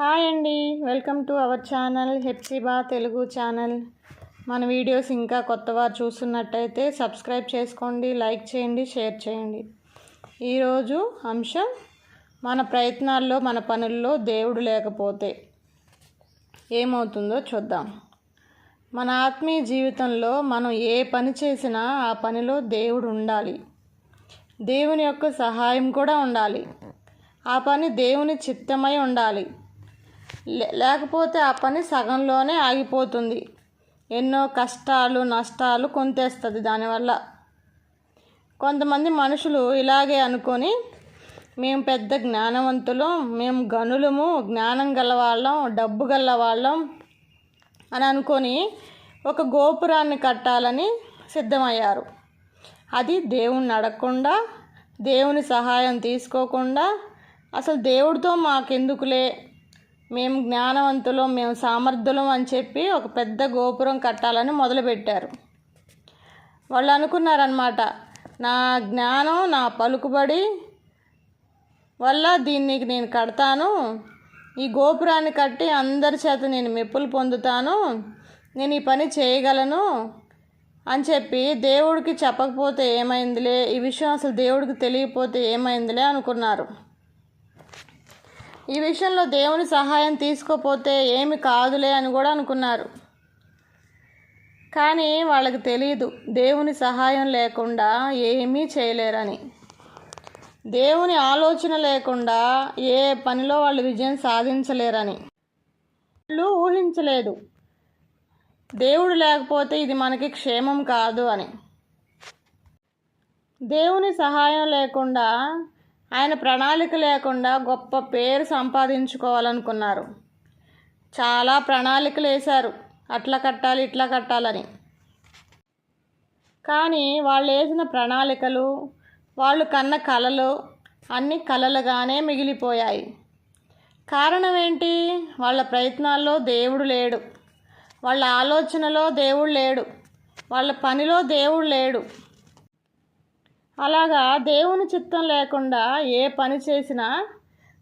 Hi అండి. Welcome to our channel Hepsiba Telugu channel. మన videos ఇంకా కొత్తవారు చూస్తున్నట్టయితే సబ్స్క్రైబ్ చేసుకోండి లైక్ చేయండి షేర్ చేయండి. ఈరోజు అంశం మన ప్రయత్నాల్లో మన పనుల్లో దేవుడు లేకపోతే ఏమవుతుందో చూద్దాం. మన ఆత్మీయ జీవితంలో మనం ఏ పని చేసినా ఆ పనిలో దేవుడు ఉండాలి. దేవుని యొక్క సహాయం కూడా ఉండాలి. ఆ పని దేవుని చిత్తమై ఉండాలి. లేకపోతే ఆ పని సగంలోనే ఆగిపోతుంది. ఎన్నో కష్టాలు నష్టాలు కొంతేస్తుంది దానివల్ల. కొంతమంది మనుషులు ఇలాగే అనుకొని మేము పెద్ద జ్ఞానవంతులం మేము గనులము జ్ఞానం గలవాళ్ళం డబ్బు గలవాళ్ళం అని అనుకొని ఒక గోపురాన్ని కట్టాలని సిద్ధమయ్యారు. అది దేవుణ్ణి అడగకుండా దేవుని సహాయం తీసుకోకుండా అసలు దేవుడితో మాకెందుకులే? మేము జ్ఞానవంతులం మేము సామర్థ్యులం అని చెప్పి ఒక పెద్ద గోపురం కట్టాలని మొదలుపెట్టారు. వాళ్ళు అనుకున్నారనమాట నా జ్ఞానం నా పలుకుబడి వల్ల దీనికి నేను కడతాను. ఈ గోపురాన్ని కట్టి అందరి చేత నేను మెప్పులు పొందుతాను. నేను ఈ పని చేయగలను అని చెప్పి దేవుడికి చెప్పకపోతే ఏమైందిలే? ఈ విషయం అసలు దేవుడికి తెలియకపోతే ఏమైందిలే అనుకున్నారు. ఈ విషయంలో దేవుని సహాయం తీసుకోపోతే ఏమి కాదులే అని కూడా అనుకున్నారు. కానీ వాళ్ళకి తెలియదు దేవుని సహాయం లేకుండా ఏమీ చేయలేరని. దేవుని ఆలోచన లేకుండా ఏ పనిలో వాళ్ళు విజయం సాధించలేరని. వాళ్ళు ఊహించలేదు. దేవుడు లేకపోతే ఇది మనకి క్షేమం కాదు అని. దేవుని సహాయం లేకుండా ఆయన ప్రణాళిక లేకుండా గొప్ప పేరు సంపాదించుకోవాలనుకున్నారు. చాలా ప్రణాళికలు వేశారు. అట్లా కట్టాలి ఇట్లా కట్టాలని. కానీ వాళ్ళు వేసిన ప్రణాళికలు వాళ్ళు కన్న కళలు అన్ని కళలుగానే మిగిలిపోయాయి. కారణం ఏంటి? వాళ్ళ ప్రయత్నాల్లో దేవుడు లేడు. వాళ్ళ ఆలోచనలో దేవుడు లేడు. వాళ్ళ పనిలో దేవుడు లేడు. అలాగా దేవుని చిత్తం లేకుండా ఏ పని చేసినా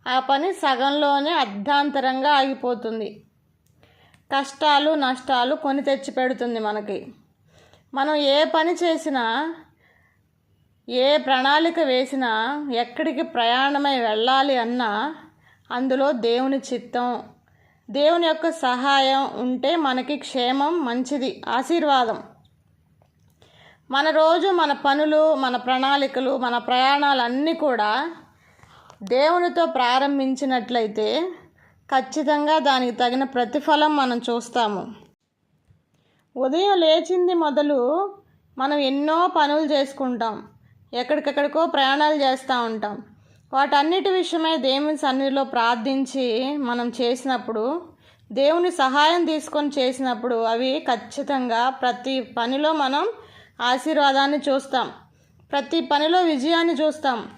ఆ పని సగంలోనే అర్ధాంతరంగా ఆగిపోతుంది. కష్టాలు నష్టాలు కొని తెచ్చిపెడుతుంది మనకి. మనం ఏ పని చేసినా ఏ ప్రణాళిక వేసినా ఎక్కడికి ప్రయాణమై వెళ్ళాలి అన్నా అందులో దేవుని చిత్తం దేవుని యొక్క సహాయం ఉంటే మనకి క్షేమం మంచిది ఆశీర్వాదం. మన రోజు మన పనులు మన ప్రణాళికలు మన ప్రయాణాలన్నీ కూడా దేవునితో ప్రారంభించినట్లయితే ఖచ్చితంగా దానికి తగిన ప్రతిఫలం మనం చూస్తాము. ఉదయం లేచింది మొదలు మనం ఎన్నో పనులు చేసుకుంటాం. ఎక్కడికెక్కడికో ప్రయాణాలు చేస్తూ ఉంటాం. వాటన్నిటి విషయమై దేవుని సన్నిధిలో ప్రార్థించి మనం చేసినప్పుడు దేవుని సహాయం తీసుకొని చేసినప్పుడు అవి ఖచ్చితంగా ప్రతి పనిలో మనం ఆశీర్వాదాన్ని చూస్తాం. ప్రతి పనిలో విజయాన్ని చూస్తాం.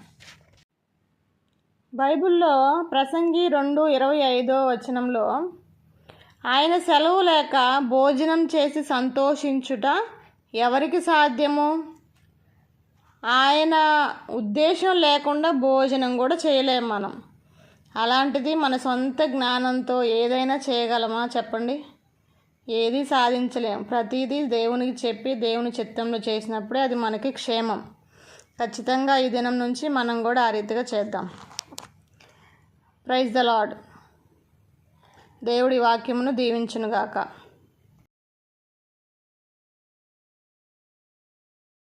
బైబిల్లో ప్రసంగి రెండు ఇరవై ఐదో వచనంలో ఆయన సెలవు లేక భోజనం చేసి సంతోషించుట ఎవరికి సాధ్యము? ఆయన ఉద్దేశం లేకుండా భోజనం కూడా చేయలేము మనం. అలాంటిది మన సొంత జ్ఞానంతో ఏదైనా చేయగలమా? చెప్పండి. ఏది సాధించలేం. ప్రతిదీ దేవునికి చెప్పి దేవుని చిత్తంలో చేసినప్పుడే అది మనకి క్షేమం. ఖచ్చితంగా ఈ దినం నుంచి మనం కూడా ఆ రీతిగా చేద్దాం. ప్రైజ్ ద లాడ్ దేవుడి వాక్యమును దీవించునుగాక.